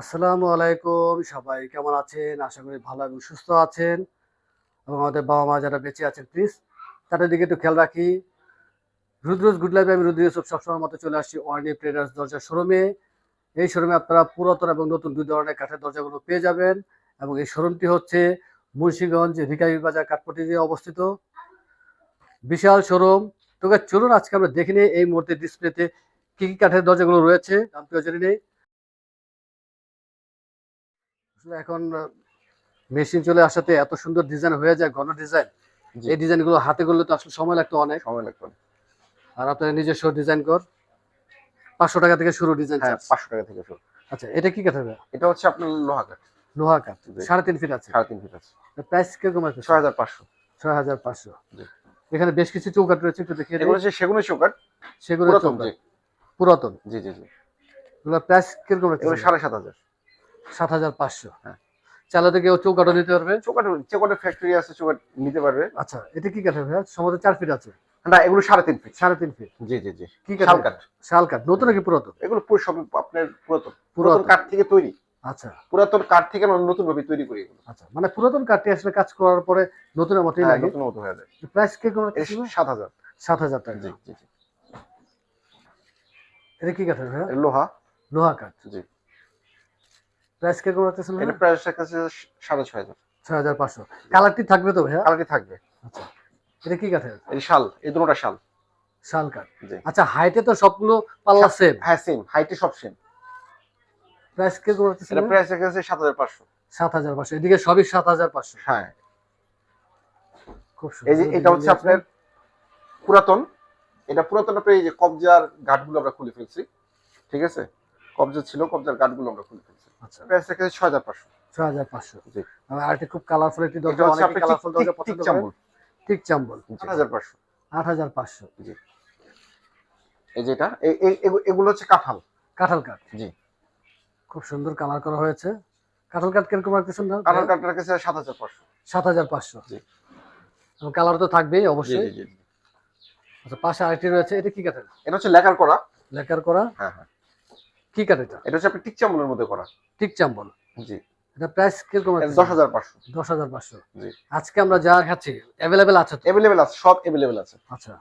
আসসালামু আলাইকুম। সবাই কেমন আছেন? আশা করি ভালো এবং সুস্থ আছেন। এবং আমাদের বাবা মা যারা বেঁচে আছেন প্লিজ তাদের দিকে একটু খেয়াল রাখি। রুদ্রজ গুড লাইফে আমি রুদ্র ইউসুফ সবসময় মতো চলে আসছি ওয়ার্নি ট্রেডার্স দরজা শোরুমে এই শোরুমে আপনারা পুরাতন এবং নতুন দুই ধরনের কাঠের দরজাগুলো পেয়ে যাবেন। এবং এই শোরুমটি হচ্ছে মুন্সিগঞ্জ রিকাবি বাজার কাঠপট্টিতে অবস্থিত। বিশাল শোরুম তোকে চলুন আজকে আমরা দেখে নিই এই মুহূর্তে ডিসপ্লেতে কি কি কাঠের দরজাগুলো রয়েছে। দাম পেয়ে জেনে নেই। আসলে এখন মেশিন চলে আসাতে এত সুন্দর ডিজাইন হয়ে যায় ঘন ডিজাইন। এই ডিজাইনগুলো হাতে করলে তো আসলে সময় লাগতো অনেক। সময় লাগতো আর আপনার নিজস্ব ডিজাইন কর। পাঁচশো টাকা থেকে শুরু ডিজাইন হ্যাঁ পাঁচশো টাকা থেকে শুরু। আচ্ছা এটা কি হবে এটা হচ্ছে আপনার লোহা কাঠ। লোহা কাঠ। সাড়ে তিন ফিট আছে। সাড়ে তিন ফিট আছে। প্রাইস কীরকম আছে? ছয় হাজার পাঁচশো। ছয় হাজার পাঁচশো। এখানে বেশ কিছু চৌকাঠ রয়েছে একটু দেখিয়ে এগুলো হচ্ছে সেগুনের পুরাতন জি। পুরাতন। জি জি জি। এগুলো প্রাইস কীরকম আছে সাড়ে সাত হাজার। সাত হাজার পাঁচশো। হ্যাঁ। চালাতে কেউ চৌকাঠও নিতে পারবে। চৌকাঠ চৌকাঠের ফ্যাক্টরি আছে চৌকাঠ নিতে পারবে। আচ্ছা এটা কি কাঠের ভাইয়া সম্ভবত চার ফিট আছে। না এগুলো সাড়ে তিন ফিট সাড়ে তিন ফিট জি জি জি। কি শাল কাঠ। কাঠ শাল কাঠ। নতুন নাকি পুরাতন? এগুলো পুরো সব আপনার পুরাতন। পুরাতন। কাঠ থেকে তৈরি। আচ্ছা। পুরাতন কাঠ থেকে আমরা নতুন ভাবে তৈরি করি এগুলো। আচ্ছা মানে পুরাতন কাঠটি আসলে কাজ করার পরে নতুনের মতোই হ্যাঁ, লাগে? নতুন মতো হয়ে যায়। প্রাইস কে কোন সাত হাজার। সাত হাজার টাকা। জি জি এটা কি ভাইয়া লোহা। লোহা কাঠ। জি। প্রাইস কে কোন রাখতেছেন এটা প্রাইস কাছে সাড়ে ছয় হাজার। ছয় হাজার পাঁচশো। কালারটি থাকবে তো ভাইয়া? কালকে থাকবে। আচ্ছা। এটা কি কাঠের? এই শাল। এই দুটোটা শাল। শাল কাঠ। আচ্ছা হাইটে তো সবগুলো পাল্লা সেম হ্যাঁ সেম হাইটে সব সেম প্রাইস কে কোন রাখতেছেন এটা প্রাইস কাছে সাত হাজার পাঁচশো। সাত হাজার পাঁচশো। এদিকে সবই সাত হাজার পাঁচশো। হ্যাঁ। খুব এই যে এটা হচ্ছে আপনার পুরাতন। এটা পুরাতন আপনার এই যে কবজার ঘাটগুলো আমরা খুলে ফেলছি। ঠিক আছে? কবজা ছিল কবজার গাঠগুলো আমরা খুলে ফেলছি। আচ্ছা। প্রাইস ছয় হাজার পাঁচশো। ছয় হাজার পাঁচশো। জি। আর একটি খুব কালারফুল একটি দরজা অনেক কালারফুল দরজা পছন্দ করে। ঠিক চাম্বল। আট হাজার পাঁচশো। আট হাজার পাঁচশো এই যেটা এই- এগু- এগুলো হচ্ছে কাঁঠাল। কাঁঠাল কাঠ। জি। খুব সুন্দর কালার করা হয়েছে। কাঁঠাল কাঠ কীরকম রাখতেছেন না কাঁঠাল কাছে সাত হাজার পাঁচশো। সাত হাজার পাঁচশো। জি। কালার তো থাকবেই অবশ্যই। জি জি আচ্ছা পাশে আরেকটি রয়েছে এটা কি কাঠের? এটা হচ্ছে লেখার করা। লেকার করা। হ্যাঁ হ্যাঁ। কি কাঠ এটা? এটা হচ্ছে টিক চাম্বুলের মধ্যে করা। ঠিক চাম্বল। জি। এটা প্রাইস কীরকম দশ হাজার পাঁচশো। জি। আজকে আমরা যা খাচ্ছি অ্যাভেলেবেল আছে তো? এভেলেবেল আছে সব এভেলেবেল আছে। আচ্ছা।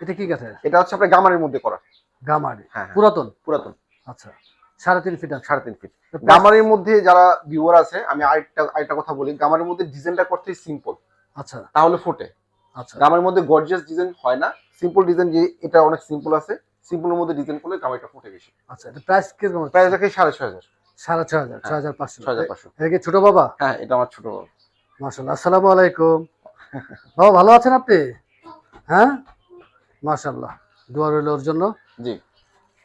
এটা কি এটা হচ্ছে গামারির মধ্যে করা। গামারি। হ্যাঁ হ্যাঁ। পুরাতন? পুরাতন। আচ্ছা। সাড়ে তিন ফিট সাড়ে তিন ফিট গামারির মধ্যে যারা ভিউয়ার আছে আমি আরেকটা আরেকটা কথা বলি। গামারির মধ্যে ডিজাইনটা করতে সিম্পল আচ্ছা। তাহলে ফোটে। আচ্ছা। গামারির মধ্যে গর্জিয়াস ডিজাইন হয় না। সিম্পল ডিজাইন যে এটা অনেক সিম্পল আছে। সিম্পলের মধ্যে ডিজাইন করলে গামারিটা ফুটে বেশি। আচ্ছা এটা প্রাইস কীরকম প্রাইস রাখে সাড়ে ছয় হাজার। সাড়ে ছয় হাজার ছয় হাজার পাঁচশো। ছয় হাজার পাঁচশো। এটা কি ছোট বাবা? হ্যাঁ এটা আমার ছোট বাবু। মাশাল্লাহ আসসালামু আলাইকুম। বাবা ভালো আছেন আপনি? হ্যাঁ? মাশাল্লাহ দোয়া রইল ওর জন্য। জি।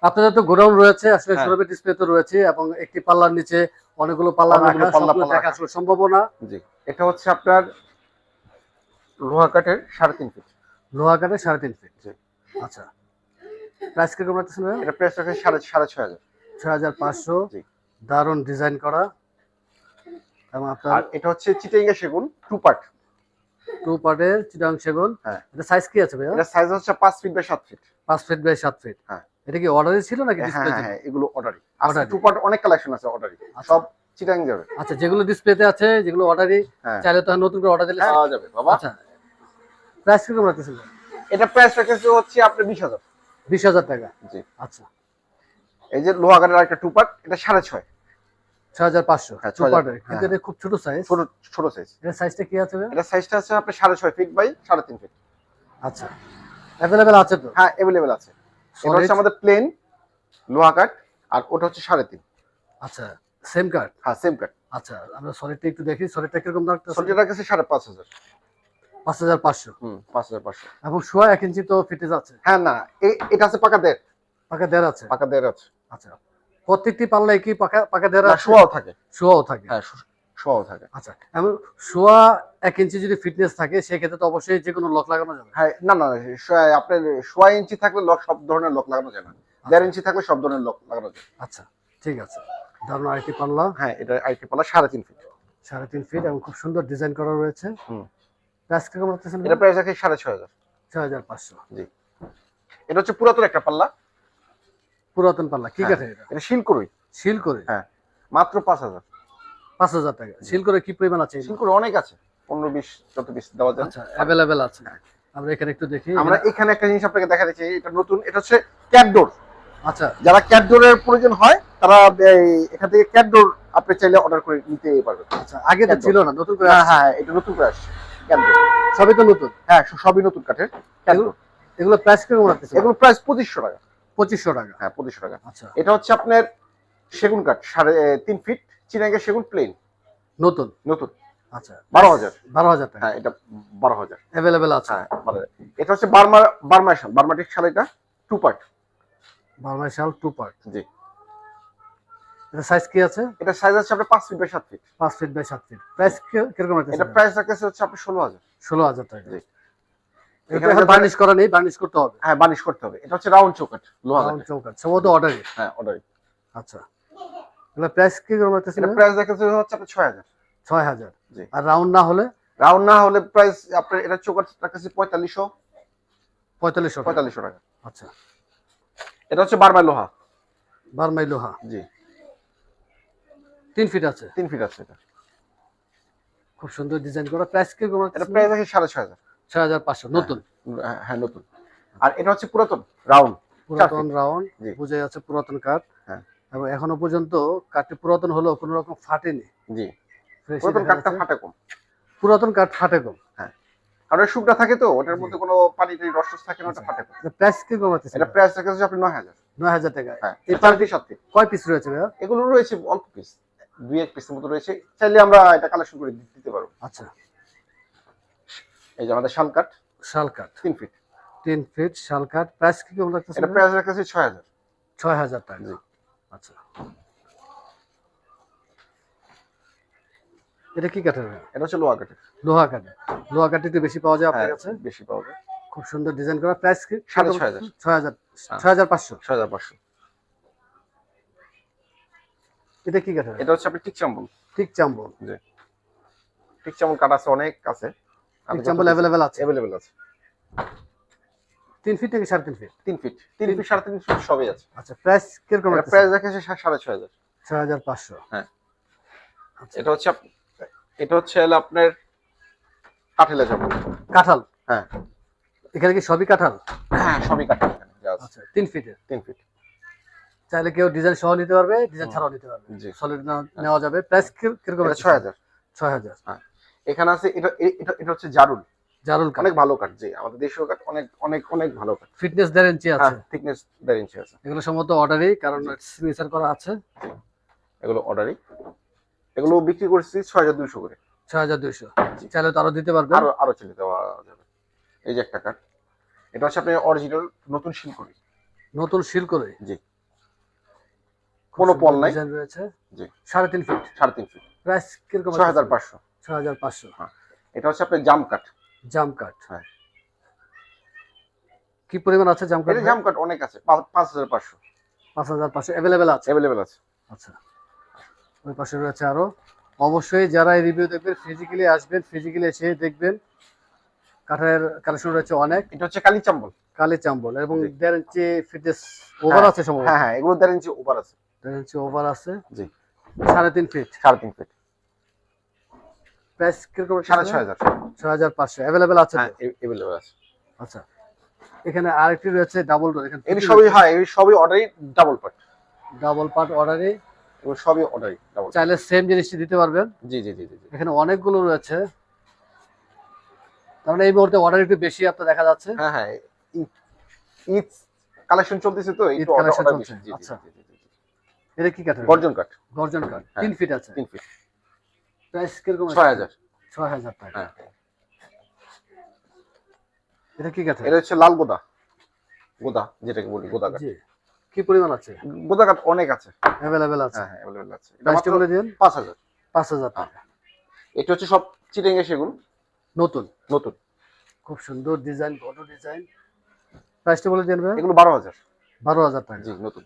আপনাদের তো গোডাউন রয়েছে আসলে হ্যাঁ। ডিসপ্লে তো রয়েছে এবং একটি পাল্লার নিচে অনেকগুলো পাল্লা রাখা আসলে সম্ভব না। জি। এটা হচ্ছে আপনার লোহা কাঠের সাড়ে তিন ফিট লোহা কাঠের সাড়ে তিন ফিট জি। আচ্ছা প্রাইস কীরকম রাখতেছেন ভাইয়া? এটা প্রাইস রাখে সাড়ে সাড়ে ছয় হাজার। ছয় হাজার পাঁচশো। দারুণ ডিজাইন করা। এবং আপনার এটা হচ্ছে চিটাইঙ্গা সেগুন টু পার্ট টু পার্টের চিটাং সেগুন। হ্যাঁ। এটা সাইজ কি আছে ভাইয়া? এটা সাইজ হচ্ছে পাঁচ ফিট বাই সাত ফিট পাঁচ ফিট বাই সাত ফিট হ্যাঁ। এটা কি অর্ডারে ছিল নাকি হ্যাঁ ডিসপ্লে হ্যাঁ হ্যাঁ এগুলো আজকে Order-ই। টু পার্ট অনেক কালেকশন আছে অর্ডারই সব চিটাং যাবে। আচ্ছা যেগুলো ডিসপ্লেতে আছে যেগুলো অর্ডারই হ্যাঁ। চাইলে তো নতুন করে অর্ডার দিলে পাওয়া যাবে বাবা। আচ্ছা। প্রাইস কীরকম রাখতেছেন এটা প্রাইস রেখেছে হচ্ছে আপনার বিশ হাজার। বিশ হাজার টাকা। জি। আচ্ছা। এই যে লোহা কাঠের একটা টু পার্ট এটা সাড়ে ছয়। ছয় হাজার পাঁচশো। হ্যাঁ, টু পার্টের কিন্তু হ্যাঁ। এটা খুব ছোট সাইজ ছোট ছোট সাইজ এর সাইজটা কি আছে এটা সাইজটা আছে আপনার সাড়ে ছয় ফিট বাই সাড়ে তিন ফিট আচ্ছা। অ্যাভেলেবেল আছে তো? হ্যাঁ অ্যাভেলেবেল আছে। এটা হচ্ছে আমাদের প্লেন লোহা কাঠ আর ওটা হচ্ছে সাড়ে তিন। আচ্ছা সেম কার্ড হ্যাঁ সেম কাঠ আচ্ছা আমরা সলিডটা একটু দেখি। সলিডটা কীরকম রাখতেছে সলিটার কাছে সাড়ে পাঁচ হাজার। পাঁচ হাজার পাঁচশো। হুম পাঁচ হাজার পাঁচশো। এবং সোয়া এক ইঞ্চি তো ফিটেজ আছে হ্যাঁ না এটা আছে পাকা দেড়। পাকা দেড় আছে? পাকা দেড় আছে। আচ্ছা প্রত্যেকটি পাল্লায় কি পাকা পাকা দেড় শোয়াও থাকে। শোয়াও থাকে। হ্যাঁ শোয়াও থাকে। আচ্ছা এমন সোয়া এক ইঞ্চি যদি ফিটনেস থাকে সেক্ষেত্রে তো অবশ্যই যে কোনো লক লাগানো যাবে। হ্যাঁ না না শোয়া- আপনার সোয়া ইঞ্চি থাকলে লক সব ধরনের লক লাগানো যায় না। দেড় ইঞ্চি থাকলে সব ধরনের লক লাগানো যায়। আচ্ছা ঠিক আছে। দারুণ আরেকটি পাল্লা। হ্যাঁ এটা আইটি পালা সাড়ে তিন ফিট। সাড়ে তিন ফিট এবং খুব সুন্দর ডিজাইন করা রয়েছে। হুম। প্রাইস কীরকম রাখতেছেন এটা প্রাইস হাজার। এটা হচ্ছে পুরাতন একটা পাল্লা। পুরাতন পাল্লা কি হ্যাঁ। কাঠে এটা? এটা শিল করুই শিল করে হ্যাঁ মাত্র পাঁচ হাজার। পাঁচ হাজার টাকা। শিল করে কি পরিমাণ আছে সিল করে অনেক আছে। পনেরো বিশ যত বিশ দেওয়া যায়। আচ্ছা আছে। আমরা এখানে একটু দেখি। আমরা এখানে একটা জিনিস আপনাকে দেখা দিচ্ছি এটা নতুন এটা হচ্ছে ক্যাটডোর আচ্ছা। যারা ক্যাটডোরের প্রয়োজন হয় তারা এখান থেকে ক্যাটডোর আপনি চাইলে অর্ডার করে নিতে পারবেন। আচ্ছা আগে তো ছিল না নতুন করে হ্যাঁ হ্যাঁ এটা নতুন করে আসছে। ক্যাটডোর সবই তো নতুন। হ্যাঁ সবই নতুন কাঠের। ক্যাটডোর এগুলো প্রাইস কীরকম রাখতেছে এগুলো প্রাইস পঁচিশশো টাকা। পঁচিশশো টাকা। হ্যাঁ পঁচিশশো টাকা। আচ্ছা। এটা হচ্ছে আপনার সেগুন কাঠ সাড়ে তিন ফিট চিনাঙ্গের সেগুন প্লেন নতুন? নতুন। আচ্ছা। বারো হাজার। বারো হাজার হ্যাঁ এটা বারো হাজার। অ্যাভেলেবেল আছে। হ্যাঁ। এটা হচ্ছে বার্মা বার্মা শাল। বার্মাটিক শাল এটা টু পার্ট বারমাই শাল টু পার্ট জি। এটা সাইজ কি আছে? এটা সাইজ আছে আপনার পাঁচ ফিট বাই সাত ফিট পাঁচ ফিট বাই সাত ফিট প্রাইস কীরকম রাখতেছে এটা প্রাইস রাখতেছে হচ্ছে আপনার ষোলো হাজার। ষোলো হাজার টাকা। জি। এখানে বার্নিশ করা নেই বার্নিশ করতে হবে। হ্যাঁ বানিশ করতে হবে। এটা হচ্ছে রাউন্ড চৌকাট লোহা রাউন্ড। চৌকাট সম্ভবত অর্ডারে হ্যাঁ আচ্ছা। এগুলো প্রাইস কি রাখতেছে এটা প্রাইস রাখতেছে হচ্ছে আপনার ছয় হাজার। ছয় হাজার। জি। আর রাউন্ড না হলে? রাউন্ড না হলে প্রাইস আপনার এটা চৌকাট রাখতেছে পঁয়তাল্লিশশো। পঁয়তাল্লিশশো টাকা। পঁয়তাল্লিশশো টাকা। আচ্ছা। এটা হচ্ছে বারমাই লোহা। বারমাই লোহা। জি। তিন ফিট আছে। তিন ফিট আছে এটা। খুব সুন্দর ডিজাইন করা। প্রাইস কি এটা প্রাইস আছে সাড়ে ছয় হাজার। ছয় হাজার পাঁচশো নতুন? হ্যাঁ, হ্যাঁ নতুন। আর এটা হচ্ছে পুরাতন রাউন্ড পুরাতন রাউন্ড বুঝে যাচ্ছে পুরাতন কাঠ। হ্যাঁ। এবং এখনও পর্যন্ত কাঠটি পুরাতন হলেও কোনো রকম ফাটেনি জি। পুরাতন কাঠটা ফাটে কম। পুরাতন কাঠ ফাটে কম। হ্যাঁ। কারণ শুকনা থাকে তো ওটার মধ্যে কোনো পানি টানি রস থাকে না ওটা ফাটে কম। প্রাইস কি রাখতেছে এটা প্রাইস রাখতেছে আপনি নয় হাজার। নয় হাজার টাকা হ্যাঁ এই চার সাত কয় পিস রয়েছে এগুলো রয়েছে অল্প পিস দুই এক পিসের মতো রয়েছে। চাইলে আমরা এটা কালেকশন করে দিতে পারব আচ্ছা। এই যে আমাদের শাল কাঠ। শাল কাঠ। তিন ফিট তিন ফিট শাল কাঠ। প্রাইস কি কেমন রাখতেছে এটা প্রাইস রাখতেছে ছয় হাজার। ছয় হাজার টাকা। আচ্ছা। এটা কি কাঠের এটা হচ্ছে লোহা কাঠের। লোহা কাঠের লোহা কাঠ একটু বেশি পাওয়া যায় আপনার হ্যাঁ, কাছে? বেশি পাওয়া যায়। খুব সুন্দর ডিজাইন করা। প্রাইস কি? সাড়ে ছয় হাজার। ছয় হাজার। ছয় হাজার পাঁচশো। ছয় হাজার পাঁচশো। এটা কি কাঠের? এটা হচ্ছে আপনি টিক চাম্বল ঠিক চাম্বল। জি। টিক চাম্বল কাঠ আছে অনেক আছে ঠিক চাম্বল অ্যাভেলেবেল আছে। অ্যাভেলেবেল আছে। তিন ফিট থেকে সাড়ে তিন ফিট? তিন ফিট। তিন ফিট সাড়ে তিন ফিট সবই আছে। আচ্ছা প্রাইস কীরকম প্রাইস রেখেছে সা- সাড়ে ছয় হাজার। ছয় হাজার পাঁচশো। এটা হচ্ছে এটা হচ্ছে হলো আপনার কাঠেলা চাম্বল কাঁঠাল? হ্যাঁ। এখানে কি সবই কাঁঠাল? হ্যাঁ সবই আছে। আচ্ছা তিন ফিটের? তিন ফিট। চাইলে কেউ ডিজাইন সহ নিতে পারবে ডিজাইন ছাড়াও নিতে পারবে। সলিড নেওয়া যাবে। প্রাইস কীরকম ছয় হাজার। ছয় হাজার। এখানে আছে এটা এটা এটা হচ্ছে জারুল। জারুল কাঠ। অনেক ভালো কাঠ জি। আমাদের দেশীয় কাঠ অনেক অনেক অনেক ভালো কাঠ। ফিটনেস দেড় ইঞ্চি হ্যাঁ আছে থিকনেস দেড় ইঞ্চি আছে। এগুলো সম্ভবত অর্ডারই কারণ সিগনেচার করা আছে। এগুলো অর্ডারই এগুলো বিক্রি করছি ছয় হাজার দুইশো করে। ছয় হাজার দুইশো। চাইলে তো আরও দিতে পারবে। আরও আরও চলে দেওয়া যাবে। এই যে একটা কাঠ। এটা হচ্ছে আপনি অরিজিনাল নতুন শিল করে নতুন শিল করে জি। কোনো পল নাই। রয়েছে? জি। সাড়ে তিন ফিট সাড়ে তিন ফিট প্রাইস কীরকম ছয় হাজার পাঁচশো। ছয় হাজার পাঁচশো। এটা হচ্ছে আপনার জাম কাঠ। জাম কাঠ। হ্যাঁ। কি পরিমাণ আছে জাম কাঠ জাম কাঠ অনেক আছে। পাঁচ হাজার পাঁচশো। পাঁচ হাজার পাঁচশো। অ্যাভেলেবেল আছে? অ্যাভেলেবেল আছে। আচ্ছা। ওই পাশে রয়েছে আরও। অবশ্যই যারা এই রিভিউ দেখবেন ফিজিক্যালি আসবেন ফিজিক্যালি এসে দেখবেন কাঠের কালেকশন রয়েছে অনেক। এটা হচ্ছে কালি চাম্বল কালি চাম্বল এবং দেড় ইঞ্চি ফিটনেস ওভার হ্যাঁ, আছে সম্ভবত। হ্যাঁ হ্যাঁ। এগুলো দেড় ইঞ্চি ওভার আছে। দেড় ইঞ্চি ওভার আছে। জি। সাড়ে তিন ফিট সাড়ে তিন ফিট প্রাইস কীরকম সাড়ে ছয় হাজার। ছয় হাজার পাঁচশো। অ্যাভেলেবেল আছে অ্যাভেলেবেল আছে। আচ্ছা। এখানে আরেকটি রয়েছে ডাবল ডোর এখানে এগুলো সবই হয় এগুলো সবই অর্ডারই ডাবল পার্ট ডাবল পার্ট অর্ডারে এগুলো সবই অর্ডারই ডাবল চাইলে সেম জিনিসটি দিতে পারবেন। জি জি জি জি। এখানে অনেকগুলো রয়েছে। তার মানে এই মুহূর্তে অর্ডার একটু বেশি আপনার দেখা যাচ্ছে। হ্যাঁ হ্যাঁ ঈদ- কালেকশন চলতেছে তো ঈদ অর্ডার চলছে, জি জি, আচ্ছা। এটা কি কাঠের? গর্জন কাঠ। গর্জন কাঠ হ্যাঁ। তিন ফিট আছে। তিন ফিট। প্রাইস কীরকম ছয় হাজার। ছয় হাজার টাকা। হ্যাঁ। এটা কি কাঠের? এটা হচ্ছে লাল গোদা। গোদা যেটাকে বলি গোদা কাঠ। জি। কি পরিমাণ আছে? গোদা কাঠ অনেক আছে। অ্যাভেলেবেল আছে? হ্যাঁ হ্যাঁ অ্যাভেলেবল আছে। এটা প্রাইসটা মাত্র বলে দিন পাঁচ হাজার। পাঁচ হাজার টাকা। এটা হচ্ছে সব চিটেঙ্গে সেগুন। নতুন? নতুন। খুব সুন্দর ডিজাইন বড় ডিজাইন। প্রাইসটা বলে দিন এগুলো বারো হাজার। বারো হাজার টাকা। জি নতুন।